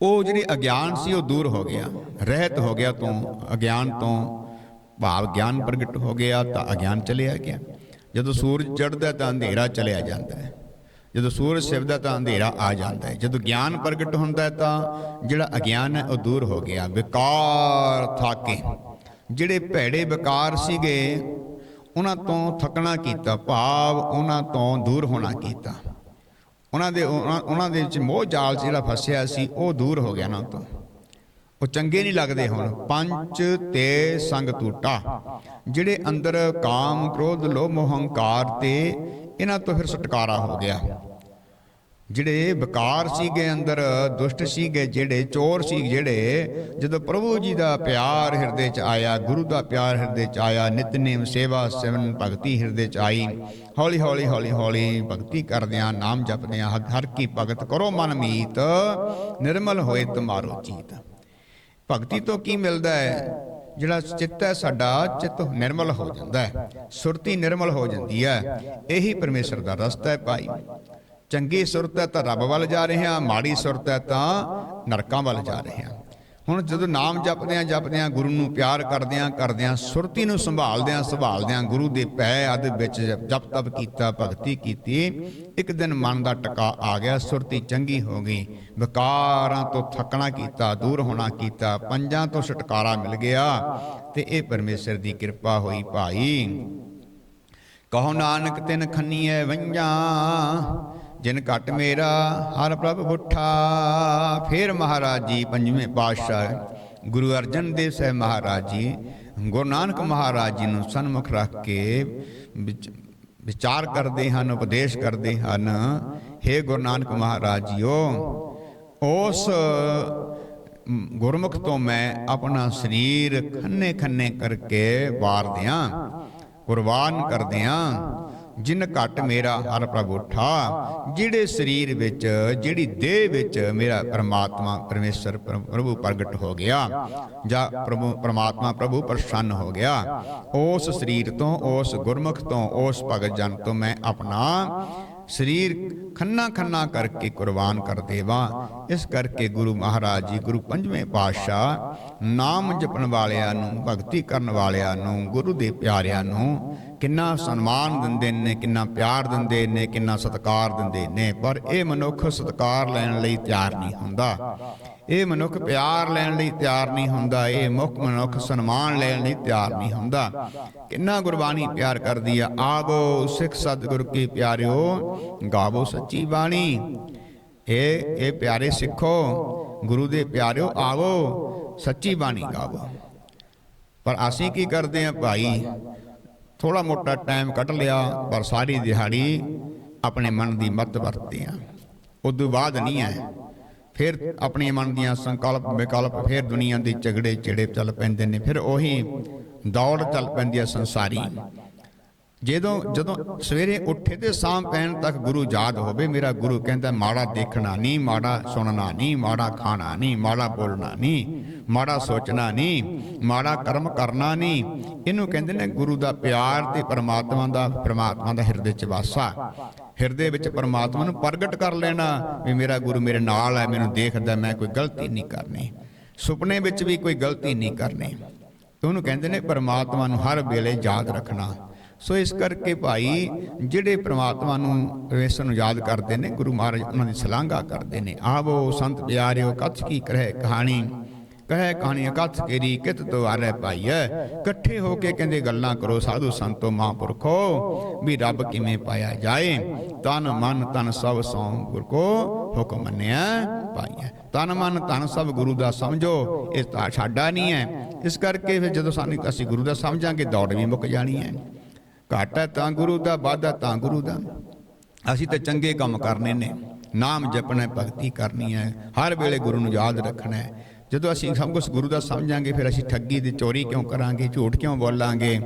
S1: ਉਹ ਜਿਹੜੀ ਅਗਿਆਨ ਸੀ, ਉਹ ਦੂਰ ਹੋ ਗਿਆ। ਰਹਿਤ ਹੋ ਗਿਆ ਤੋਂ ਅਗਿਆਨ ਤੋਂ ਭਾਵ ਗਿਆਨ ਪ੍ਰਗਟ ਹੋ ਗਿਆ ਤਾਂ ਅਗਿਆਨ ਚਲਿਆ ਗਿਆ। ਜਦੋਂ ਸੂਰਜ ਚੜ੍ਹਦਾ ਤਾਂ ਅੰਧੇਰਾ ਚਲਿਆ ਜਾਂਦਾ ਹੈ। ਜਦੋਂ ਸੂਰਜ ਸਿਵਦਾ ਤਾਂ ਅੰਧੇਰਾ ਆ ਜਾਂਦਾ ਹੈ। ਜਦੋਂ ਗਿਆਨ ਪ੍ਰਗਟ ਹੁੰਦਾ ਹੈ ਤਾਂ ਜਿਹੜਾ ਅਗਿਆਨ ਹੈ ਉਹ ਦੂਰ ਹੋ ਗਿਆ। ਵਿਕਾਰ ਥਾਕੇ। ਜਿਹੜੇ ਭੈੜੇ ਵਿਕਾਰ ਸੀਗੇ, ਉਹਨਾਂ ਤੋਂ ਥਕਣਾ ਕੀਤਾ। ਭਾਵ ਉਹਨਾਂ ਤੋਂ ਦੂਰ ਹੋਣਾ ਕੀਤਾ। ਉਹਨਾਂ ਦੇ ਉਹਨਾਂ ਉਹਨਾਂ ਦੇ ਵਿੱਚ ਮੋਹ ਜਾਲ 'ਚ ਜਿਹੜਾ ਫਸਿਆ ਸੀ, ਉਹ ਦੂਰ ਹੋ ਗਿਆ ਨਾ ਤੋਂ। ਉਹ ਚੰਗੇ ਨਹੀਂ ਲੱਗਦੇ ਹੁਣ। ਪੰਜ ਤੇ ਸੰਗ ਟੂਟਾ ਜਿਹੜੇ ਅੰਦਰ ਕਾਮ, ਕ੍ਰੋਧ, ਲੋਭ ਮੋਹ ਹੰਕਾਰ ਤੇ ਇਹਨਾਂ ਤੋਂ ਫਿਰ ਛੁਟਕਾਰਾ ਹੋ ਗਿਆ। ਜਿਹੜੇ ਵਿਕਾਰ ਸੀਗੇ ਅੰਦਰ, ਦੁਸ਼ਟ ਸੀਗੇ ਜਿਹੜੇ, ਚੋਰ ਸੀ ਜਿਹੜੇ, ਜਦੋਂ ਪ੍ਰਭੂ ਜੀ ਦਾ ਪਿਆਰ ਹਿਰਦੇ ਚ ਆਇਆ, ਗੁਰੂ ਦਾ ਪਿਆਰ ਹਿਰਦੇ ਚ ਆਇਆ, ਨਿਤਨੇਮ ਸੇਵਾ ਸਿਮਰਨ ਭਗਤੀ ਹਿਰਦੇ ਚ ਆਈ, ਹੌਲੀ ਹੌਲੀ ਹੌਲੀ ਹੌਲੀ ਭਗਤੀ ਕਰਦਿਆਂ, ਨਾਮ ਜਪਦਿਆਂ, ਹਰ- ਕੀ ਭਗਤ ਕਰੋ ਮਨ ਮੀਤ, ਨਿਰਮਲ ਹੋਏ ਤੁਮਾਰੋ ਚੀਤ ਭਗਤੀ ਤੋਂ ਕੀ ਮਿਲਦਾ ਹੈ? ਜਿਹੜਾ ਚਿੱਤ ਹੈ, ਸਾਡਾ ਚਿੱਤ ਨਿਰਮਲ ਹੋ ਜਾਂਦਾ ਹੈ। ਸੁਰਤੀ ਨਿਰਮਲ ਹੋ ਜਾਂਦੀ ਹੈ। ਇਹੀ ਪਰਮੇਸ਼ਰ ਦਾ ਰਸਤਾ ਹੈ ਭਾਈ। ਚੰਗੀ ਸੁਰਤ ਹੈ ਤਾਂ ਰੱਬ ਵੱਲ ਜਾ ਰਹੇ ਹਾਂ, ਮਾੜੀ ਸੁਰਤ ਹੈ ਤਾਂ ਨਰਕਾਂ ਵੱਲ ਜਾ ਰਹੇ ਹਾਂ। ਹੁਣ ਜਦੋਂ ਨਾਮ ਜਪਦੇ ਆ ਜਪਦੇ ਆ ਗੁਰੂ ਨੂੰ ਪਿਆਰ ਕਰਦੇ ਆ ਕਰਦੇ ਆ ਸੁਰਤੀ ਨੂੰ ਸੰਭਾਲਦੇ ਆ ਸੰਭਾਲਦੇ ਆ ਗੁਰੂ ਦੇ ਪੈ ਆਦਿ ਵਿੱਚ ਜਪ ਤਪ ਕੀਤਾ, ਭਗਤੀ ਕੀਤੀ, ਇੱਕ ਦਿਨ ਮਨ ਦਾ ਟਿਕਾ ਆ ਗਿਆ, ਸੁਰਤੀ ਚੰਗੀ ਹੋ ਗਈ। ਵਿਕਾਰਾਂ ਤੋਂ ਥੱਕਣਾ ਕੀਤਾ, ਦੂਰ ਹੋਣਾ ਕੀਤਾ, ਪੰਜਾਂ ਤੋਂ ਛੁਟਕਾਰਾ ਮਿਲ ਗਿਆ ਤੇ ਇਹ ਪਰਮੇਸ਼ਰ ਦੀ ਕਿਰਪਾ ਹੋਈ ਭਾਈ। ਕਹੋ ਨਾਨਕ ਤਿਨ ਖੰਨੀਐ ਵੰਜਾਂ ਜਿਨ ਘਟ ਮੇਰਾ, ਹਰ ਪ੍ਰਭ ਬੁੱਠਾ ਫੇਰ ਮਹਾਰਾਜ ਜੀ ਪੰਜਵੇਂ ਪਾਤਸ਼ਾਹ ਗੁਰੂ ਅਰਜਨ ਦੇਵ ਸਾਹਿਬ ਮਹਾਰਾਜ ਜੀ ਗੁਰੂ ਨਾਨਕ ਮਹਾਰਾਜ ਜੀ ਨੂੰ ਸਨਮੁਖ ਰੱਖ ਕੇ ਵਿਚਾਰ ਕਰਦੇ ਹਨ, ਉਪਦੇਸ਼ ਕਰਦੇ ਹਨ हे ਗੁਰੂ ਨਾਨਕ ਮਹਾਰਾਜ ਜੀਓ ਉਸ ਗੁਰਮੁਖ ਤੋਂ ਮੈਂ ਆਪਣਾ ਸਰੀਰ ਖੰਨੇ ਖੰਨੇ ਕਰਕੇ ਵਾਰ ਦਿਆਂ, ਕੁਰਬਾਨ ਕਰ ਦਿਆਂ। ਜਿਨ ਘਟ ਮੇਰਾ ਹਰ ਪ੍ਰਭੂ ਉਠਾ, ਜਿਹੜੇ ਸਰੀਰ ਵਿੱਚ, ਜਿਹੜੀ ਦੇਹ ਵਿੱਚ ਮੇਰਾ ਪਰਮਾਤਮਾ ਪਰਮੇਸ਼ਰ ਪ੍ਰਭੂ ਪ੍ਰਗਟ ਹੋ ਗਿਆ, ਜਾਂ ਪ੍ਰਭੂ, ਪਰਮਾਤਮਾ ਪ੍ਰਭੂ ਪ੍ਰਸੰਨ ਹੋ ਗਿਆ, ਉਸ ਸਰੀਰ ਤੋਂ, ਉਸ ਗੁਰਮੁਖ ਤੋਂ, ਉਸ ਭਗਤ ਜਨ ਤੋਂ ਮੈਂ ਆਪਣਾ ਸਰੀਰ ਖੰਨਾ ਖੰਨਾ ਕਰਕੇ ਕੁਰਬਾਨ ਕਰ ਦੇਵਾਂ। ਇਸ ਕਰਕੇ ਗੁਰੂ ਮਹਾਰਾਜ ਜੀ, ਗੁਰੂ ਪੰਜਵੇਂ ਪਾਤਸ਼ਾਹ ਨਾਮ ਜਪਣ ਵਾਲਿਆਂ ਨੂੰ, ਭਗਤੀ ਕਰਨ ਵਾਲਿਆਂ ਨੂੰ, ਗੁਰੂ ਦੇ ਪਿਆਰਿਆਂ ਨੂੰ ਕਿੰਨਾ ਸਨਮਾਨ ਦਿੰਦੇ ਨੇ, ਕਿੰਨਾ ਪਿਆਰ ਦਿੰਦੇ ਨੇ, ਕਿੰਨਾ ਸਤਿਕਾਰ ਦਿੰਦੇ ਨੇ, ਪਰ ਇਹ ਮਨੁੱਖ ਸਤਿਕਾਰ ਲੈਣ ਲਈ ਤਿਆਰ ਨਹੀਂ ਹੁੰਦਾ। ਇਹ ਮਨੁੱਖ ਪਿਆਰ ਲੈਣ ਲਈ ਤਿਆਰ ਨਹੀਂ ਹੁੰਦਾ, ਇਹ ਮੁੱਖ ਮਨੁੱਖ ਸਨਮਾਨ ਲੈਣ ਲਈ ਤਿਆਰ ਨਹੀਂ ਹੁੰਦਾ। ਕਿੰਨਾ ਗੁਰਬਾਣੀ ਪਿਆਰ ਕਰਦੀ ਆ, ਆਵੋ ਸਿੱਖ ਸਤਿਗੁਰ ਕੀ ਪਿਆਰਿਓ, ਗਾਵੋ ਸੱਚੀ ਬਾਣੀ। ਇਹ ਇਹ ਪਿਆਰੇ ਸਿੱਖੋ, ਗੁਰੂ ਦੇ ਪਿਆਰਿਓ, ਆਵੋ, ਸੱਚੀ ਬਾਣੀ ਗਾਵੋ। ਪਰ ਅਸੀਂ ਕੀ ਕਰਦੇ ਆ ਭਾਈ? ਥੋੜਾ ਮੋਟਾ ਟਾਈਮ ਕੱਢ ਲਿਆ, ਪਰ ਸਾਰੀ ਦਿਹਾੜੀ ਆਪਣੇ ਮਨ ਦੀ ਮੱਤ ਵਰਤਦੇ ਆ ਉਦੋਂ ਬਾਅਦ ਨਹੀਂ ਹੈ। ਫਿਰ ਆਪਣੇ ਮਨ ਦੀਆਂ ਸੰਕਲਪ ਵਿਕਲਪ ਫਿਰ ਦੁਨੀਆ ਦੇ ਝਗੜੇ ਚਿੜੇ ਚੱਲ ਪੈਂਦੇ ਨੇ, ਫਿਰ ਉਹੀ ਦੌੜ ਚੱਲ ਪੈਂਦੀ ਹੈ ਸੰਸਾਰੀ। ਜਦੋਂ ਜਦੋਂ ਸਵੇਰੇ ਉੱਠੇ ਤੇ ਸ਼ਾਮ ਪੈਣ ਤੱਕ ਗੁਰੂ ਯਾਦ ਹੋਵੇ, ਮੇਰਾ ਗੁਰੂ ਕਹਿੰਦਾ, ਮਾੜਾ ਦੇਖਣਾ ਨਹੀਂ, ਮਾੜਾ ਸੁਣਨਾ ਨਹੀਂ, ਮਾੜਾ ਖਾਣਾ ਨਹੀਂ, ਮਾੜਾ ਬੋਲਣਾ ਨਹੀਂ, ਮਾੜਾ ਸੋਚਣਾ ਨਹੀਂ, ਮਾੜਾ ਕਰਮ ਕਰਨਾ ਨਹੀਂ। ਇਹਨੂੰ ਕਹਿੰਦੇ ਨੇ ਗੁਰੂ ਦਾ ਪਿਆਰ ਤੇ ਪਰਮਾਤਮਾ ਦਾ ਪਰਮਾਤਮਾ ਦਾ ਹਿਰਦੇ ਚ ਵਾਸਾ। ਹਿਰਦੇ ਵਿੱਚ ਪਰਮਾਤਮਾ ਨੂੰ ਪ੍ਰਗਟ ਕਰ ਲੈਣਾ ਵੀ ਮੇਰਾ ਗੁਰੂ ਮੇਰੇ ਨਾਲ ਹੈ, ਮੈਨੂੰ ਦੇਖਦਾ, ਮੈਂ ਕੋਈ ਗਲਤੀ ਨਹੀਂ ਕਰਨੀ। ਸੁਪਨੇ ਵਿੱਚ ਵੀ ਕੋਈ ਗਲਤੀ ਨਹੀਂ ਕਰਨੀ। ਉਹਨੂੰ ਕਹਿੰਦੇ ਨੇ ਪਰਮਾਤਮਾ ਨੂੰ ਹਰ ਵੇਲੇ ਯਾਦ ਰੱਖਣਾ। ਸੋ ਇਸ ਕਰਕੇ ਭਾਈ ਜਿਹੜੇ ਪ੍ਰਮਾਤਮਾ ਨੂੰ ਪਰਮੇਸ਼ਰ ਨੂੰ ਯਾਦ ਕਰਦੇ ਨੇ, ਗੁਰੂ ਮਹਾਰਾਜ ਉਹਨਾਂ ਦੀ ਸਲਾਘਾ ਕਰਦੇ ਨੇ। ਆਵੋ ਸੰਤ ਪਿਆਰਿਓ, ਕਥ ਕੀ ਕਰੇ ਕਹਾਣੀ? ਕਹੇ ਕਹਾਣੀ ਕਥ ਕੇਰੀ ਕਿਤ ਤੋਂ ਆਰੇ ਭਾਈਏ ਇਕੱਠੇ ਹੋ ਕੇ ਕਹਿੰਦੇ, ਗੱਲਾਂ ਕਰੋ ਸਾਧੂ ਸੰਤੋ ਮਹਾਂਪੁਰਖੋ, ਵੀ ਰੱਬ ਕਿਵੇਂ ਪਾਇਆ ਜਾਏ? ਤਨ ਮਨ ਤਨ ਸਭ ਸੌ ਗੁਰ ਕੋ ਹੁਕਮ ਮੰਨਿਆ ਪਾਈਐ। ਤਨ ਮਨ ਤਨ ਸਭ ਗੁਰੂ ਦਾ ਸਮਝੋ, ਇਹ ਤਾਂ ਸਾਡਾ ਨਹੀਂ ਹੈ ਇਸ ਕਰਕੇ ਫਿਰ ਜਦੋਂ ਸਾਨੂੰ ਅਸੀਂ ਗੁਰੂ ਦਾ ਸਮਝਾਂਗੇ, ਦੌੜ ਵੀ ਮੁੱਕ ਜਾਣੀ ਹੈ ਘਾਟਾ ਤਾਂ ਗੁਰੂ ਦਾ, ਵਾਧਾ ਤਾਂ ਗੁਰੂ ਦਾ। ਅਸੀਂ ਤਾਂ ਚੰਗੇ ਕੰਮ ਕਰਨੇ ਨੇ। ਨਾਮ ਜਪਣਾ ਭਗਤੀ ਕਰਨੀ ਹੈ। ਹਰ ਵੇਲੇ ਗੁਰੂ ਨੂੰ ਯਾਦ ਰੱਖਣਾ ਹੈ। ਜਦੋਂ ਅਸੀਂ ਸਭ ਕੁਝ ਗੁਰੂ ਦਾ ਸਮਝਾਂਗੇ, ਫਿਰ ਅਸੀਂ ਠੱਗੀ ਦੀ ਚੋਰੀ ਕਿਉਂ ਕਰਾਂਗੇ, ਝੂਠ ਕਿਉਂ ਬੋਲਾਂਗੇ?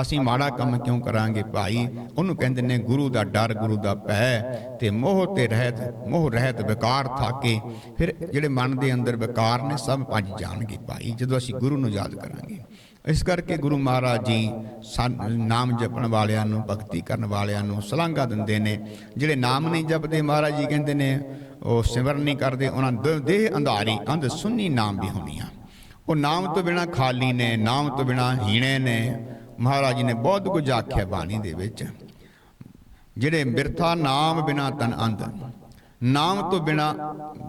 S1: ਅਸੀਂ ਮਾੜਾ ਕੰਮ ਕਿਉਂ ਕਰਾਂਗੇ ਭਾਈ? ਉਹਨੂੰ ਕਹਿੰਦੇ ਨੇ, ਗੁਰੂ ਦਾ ਡਰ, ਗੁਰੂ ਦਾ ਭੈ। ਤੇ ਮੋਹ ਤੇ ਰਹਿਤ, ਮੋਹ, ਰਹਿਤ, ਵਿਕਾਰ ਥਾਕੇ। ਫਿਰ ਜਿਹੜੇ ਮਨ ਦੇ ਅੰਦਰ ਵਿਕਾਰ ਨੇ, ਸਭ ਭੱਜ ਜਾਣਗੇ ਭਾਈ, ਜਦੋਂ ਅਸੀਂ ਗੁਰੂ ਨੂੰ ਯਾਦ ਕਰਾਂਗੇ। ਇਸ ਕਰਕੇ ਗੁਰੂ ਮਹਾਰਾਜ ਜੀ ਸਾਨ- ਨਾਮ ਜਪਣ ਵਾਲਿਆਂ ਨੂੰ, ਭਗਤੀ ਕਰਨ ਵਾਲਿਆਂ ਨੂੰ ਸਲਾਂਘਾ ਦਿੰਦੇ ਨੇ। ਜਿਹੜੇ ਨਾਮ ਨਹੀਂ ਜਪਦੇ ਮਹਾਰਾਜ ਜੀ ਕਹਿੰਦੇ ਨੇ, ਉਹ ਸਿਮਰਨ ਨਹੀਂ ਕਰਦੇ, ਉਹਨਾਂ ਦੇ ਦੇਹ ਅੰਧਾਰੀ, ਅੰਧ ਸੁੰਨੀ ਨਾਮ ਵੀ ਹੋਣੀਆਂ ਉਹ ਨਾਮ ਤੋਂ ਬਿਨਾ ਖਾਲੀ ਨੇ, ਨਾਮ ਤੋਂ ਬਿਨਾ ਹੀਣੇ ਨੇ। ਮਹਾਰਾਜ ਜੀ ਨੇ ਬਹੁਤ ਕੁਝ ਆਖਿਆ ਬਾਣੀ ਦੇ ਵਿੱਚ। ਜਿਹੜੇ ਬਿਰਥਾ ਨਾਮ ਬਿਨਾ ਤਨ ਅੰਧ। ਨਾਮ ਤੋਂ ਬਿਨਾ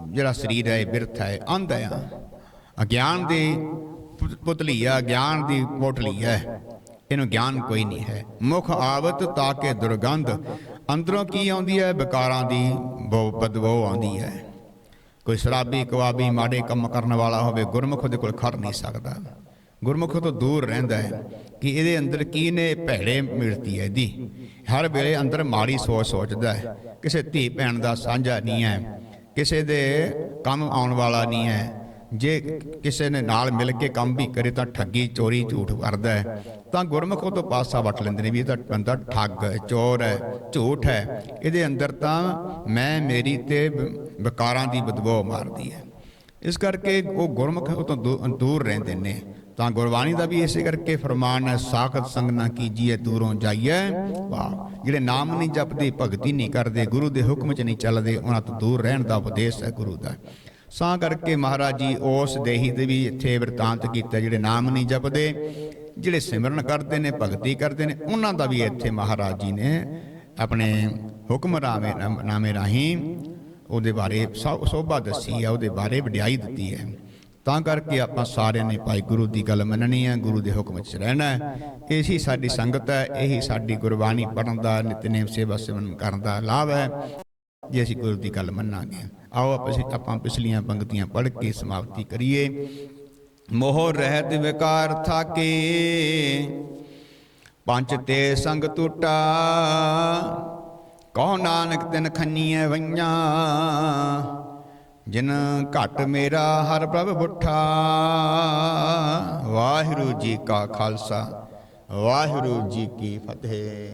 S1: ਜਿਹੜਾ ਸਰੀਰ ਹੈ, ਇਹ ਬਿਰਥ ਹੈ, ਅੰਧ ਹੈ। ਅਗਿਆਨ ਦੇ ਪੁਤਲੀ ਆ, ਗਿਆਨ ਦੀ ਪੋਟਲੀ ਹੈ। ਇਹਨੂੰ ਗਿਆਨ ਕੋਈ ਨਹੀਂ ਹੈ। ਮੁਖ ਆਵਤ ਤਾਕੇ ਦੁਰਗੰਧ ਅੰਦਰੋਂ ਕੀ ਆਉਂਦੀ ਹੈ, ਵਿਕਾਰਾਂ ਦੀ ਬਹੁ ਬਦਬੋ ਆਉਂਦੀ ਹੈ। ਕੋਈ ਸ਼ਰਾਬੀ, ਕਵਾਬੀ, ਮਾੜੇ ਕੰਮ ਕਰਨ ਵਾਲਾ ਹੋਵੇ, ਗੁਰਮੁਖ ਦੇ ਕੋਲ ਖੜ ਨਹੀਂ ਸਕਦਾ। ਗੁਰਮੁਖ ਤੋਂ ਦੂਰ ਰਹਿੰਦਾ ਹੈ ਕਿ ਇਹਦੇ ਅੰਦਰ ਕੀ ਨੇ ਭੈੜੇ ਮਿਲਦੀ ਹੈ ਇਹਦੀ। ਹਰ ਵੇਲੇ ਅੰਦਰ ਮਾੜੀ ਸੋਚ ਸੋਚਦਾ ਹੈ। ਕਿਸੇ ਧੀ ਭੈਣ ਦਾ ਸਾਂਝਾ ਨਹੀਂ ਹੈ। ਕਿਸੇ ਦੇ ਕੰਮ ਆਉਣ ਵਾਲਾ ਨਹੀਂ ਹੈ। ਜੇ ਕਿਸੇ ਨੇ ਨਾਲ ਮਿਲ ਕੇ ਕੰਮ ਵੀ ਕਰੇ ਤਾਂ ਠੱਗੀ, ਚੋਰੀ, ਝੂਠ ਕਰਦਾ ਹੈ। ਤਾਂ ਗੁਰਮੁਖ ਉਹ ਤੋਂ ਪਾਸਾ ਵੱਟ ਲੈਂਦੇ ਨੇ ਵੀ ਇਹ ਤਾਂ ਬੰਦਾ ਠੱਗ ਹੈ, ਚੋਰ ਹੈ, ਝੂਠ ਹੈ। ਇਹਦੇ ਅੰਦਰ ਤਾਂ ਮੈਂ, ਮੇਰੀ ਤੇ ਵ- ਵਿਕਾਰਾਂ ਦੀ ਬਦਬੋ ਮਾਰਦੀ ਹੈ। ਇਸ ਕਰਕੇ ਉਹ ਗੁਰਮੁਖ ਤੋਂ ਦੂ- ਦੂਰ ਰਹਿੰਦੇ ਨੇ। ਤਾਂ ਗੁਰਬਾਣੀ ਦਾ ਵੀ ਇਸੇ ਕਰਕੇ ਫਰਮਾਨ ਹੈ, ਸਾਖਤ ਸੰਗ ਨਾ ਕੀਜੀਏ ਦੂਰੋਂ ਜਾਈਏ ਵਾਹ, ਜਿਹੜੇ ਨਾਮ ਨਹੀਂ ਜਪਦੇ, ਭਗਤੀ ਨਹੀਂ ਕਰਦੇ, ਗੁਰੂ ਦੇ ਹੁਕਮ 'ਚ ਨਹੀਂ ਚੱਲਦੇ, ਉਹਨਾਂ ਤੋਂ ਦੂਰ ਰਹਿਣ ਦਾ ਉਪਦੇਸ਼ ਹੈ ਗੁਰੂ ਦਾ। ਸਾਂ ਕਰਕੇ ਮਹਾਰਾਜ ਜੀ ਉਸ ਦੇਹੀ ਦੇ ਵੀ ਇੱਥੇ ਵਰਤਾਂਤ ਕੀਤਾ ਜਿਹੜੇ ਨਾਮ ਨਹੀਂ ਜਪਦੇ, ਜਿਹੜੇ ਸਿਮਰਨ ਕਰਦੇ ਨੇ, ਭਗਤੀ ਕਰਦੇ ਨੇ, ਉਹਨਾਂ ਦਾ ਵੀ ਇੱਥੇ ਮਹਾਰਾਜ ਜੀ ਨੇ ਆਪਣੇ ਹੁਕਮ ਰਾਮੇ ਨਾਮੇ ਰਾਹੀਂ ਉਹਦੇ ਬਾਰੇ ਸੋ- ਸੋਭਾ ਦੱਸੀ ਹੈ ਉਹਦੇ ਬਾਰੇ ਵਡਿਆਈ ਦਿੱਤੀ ਹੈ। ਤਾਂ ਕਰਕੇ ਆਪਾਂ ਸਾਰਿਆਂ ਨੇ ਭਾਈ ਗੁਰੂ ਦੀ ਗੱਲ ਮੰਨਣੀ ਹੈ, ਗੁਰੂ ਦੇ ਹੁਕਮ 'ਚ ਰਹਿਣਾ ਹੈ। ਇਹੀ ਸਾਡੀ ਸੰਗਤ ਹੈ, ਇਹੀ ਸਾਡੀ ਗੁਰਬਾਣੀ ਪੜਨ ਦਾ, ਨਿਤਨੇਮ ਸੇਵਾ ਸਿਮਰਨ ਕਰਨ ਦਾ ਲਾਭ ਹੈ। ਜੇ ਅਸੀਂ ਗੁਰੂ ਦੀ ਗੱਲ ਮੰਨਾਂਗੇ। ਆਓ ਆਪਾਂ ਆਪਾਂ ਪਿਛਲੀਆਂ ਪੰਕਤੀਆਂ ਪੜ੍ਹ ਕੇ ਸਮਾਪਤੀ ਕਰੀਏ। ਮੋਹ ਰਹਿਤ ਵਿਕਾਰ ਥਾਕੇ, ਪੰਜ ਤੇ ਸੰਗ ਟੁੱਟਾ ਕਹੋ ਨਾਨਕ ਤਿਨ ਖੰਨੀਐ ਵਈਆਂ, ਜਿਨ ਘਟ ਮੇਰਾ ਹਰ ਪ੍ਰਭ ਬੁੱਠਾ ਵਾਹਿਗੁਰੂ ਜੀ ਕਾ ਖਾਲਸਾ, ਵਾਹਿਗੁਰੂ ਜੀ ਕੀ ਫਤਿਹ।